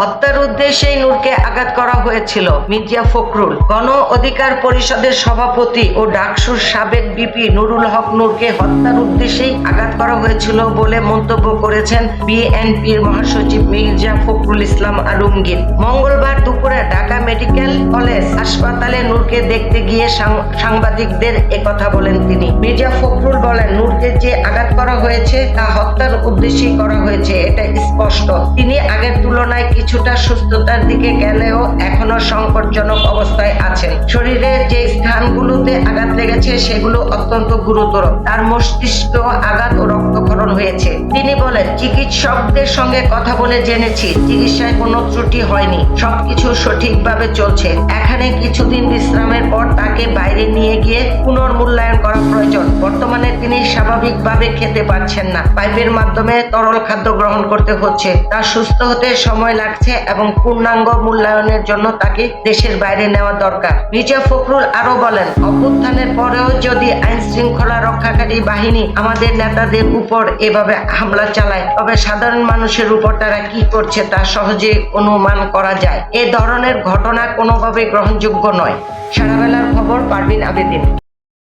হত্যার উদ্দেশ্যেই নূরকে আঘাত করা হয়েছিল মির্জা ফখরুল। গণ অধিকার পরিষদের সভাপতি ও ডাকসুর সাবেক বিপি নুরুল হক নূরকে হত্যার উদ্দেশ্যেই আঘাত করা হয়েছিল বলে মন্তব্য করেছেন বিএনপির মহাসচিব মির্জা ফখরুল ইসলাম আলমগীর। মঙ্গলবার দুপুরে ঢাকা মেডিকেল কলেজ হাসপাতালে নূরকে দেখতে গিয়ে সাংবাদিকদের একথা বলেন তিনি। মির্জা ফখরুল বলেন, নূরকে যে আঘাত করা হয়েছে তা হত্যার উদ্দেশ্যেই করা হয়েছে, এটা স্পষ্ট। তিনি আগের তুলনায় কিছুটা সুস্থতার দিকে গেলেও এখনও সংকটজনক অবস্থায় আছেন শরীরের যে স্থানগুলোতে আঘাত লেগেছে, সেগুলো অত্যন্ত গুরুতর। তার মস্তিষ্ক আঘাত ও রক্তক্ষরণ হয়েছে। তিনি বলেন, চিকিৎসকদের সঙ্গে কথা বলে জেনেছি, চিকিৎসায় কোনো ত্রুটি হয়নি। সবকিছু সঠিকভাবে চলছে। এখানে কিছুদিন বিশ্রামের পর তাকে বাইরে নিয়ে গিয়ে পুনর্মূল্যায়ন করা প্রয়োজন। বর্তমানে তিনি স্বাভাবিকভাবে খেতে পারছেন না। পাইপের মাধ্যমে তরল খাদ্য গ্রহণ করতে হচ্ছে। তার সুস্থ হতে সময় লাগছে এবং পূর্ণাঙ্গ মূল্যায়নের জন্য তাকে দেশের বাইরে নেওয়া দরকার। মির্জা ফখরুল আরও বলেন, অভ্যুত্থানের পরেও যদি আইন শৃঙ্খলা রক্ষাকারী বাহিনী আমাদের নেতাদের উপর এভাবে হামলা চালায়, তবে সাধারণ মানুষের উপর তারা কি করছে তা সহজে অনুমান করা যায়। এ ধরনের ঘটনা কোনোভাবে গ্রহণযোগ্য নয়। সারাবেলার খবর পারবিন আবেদিন।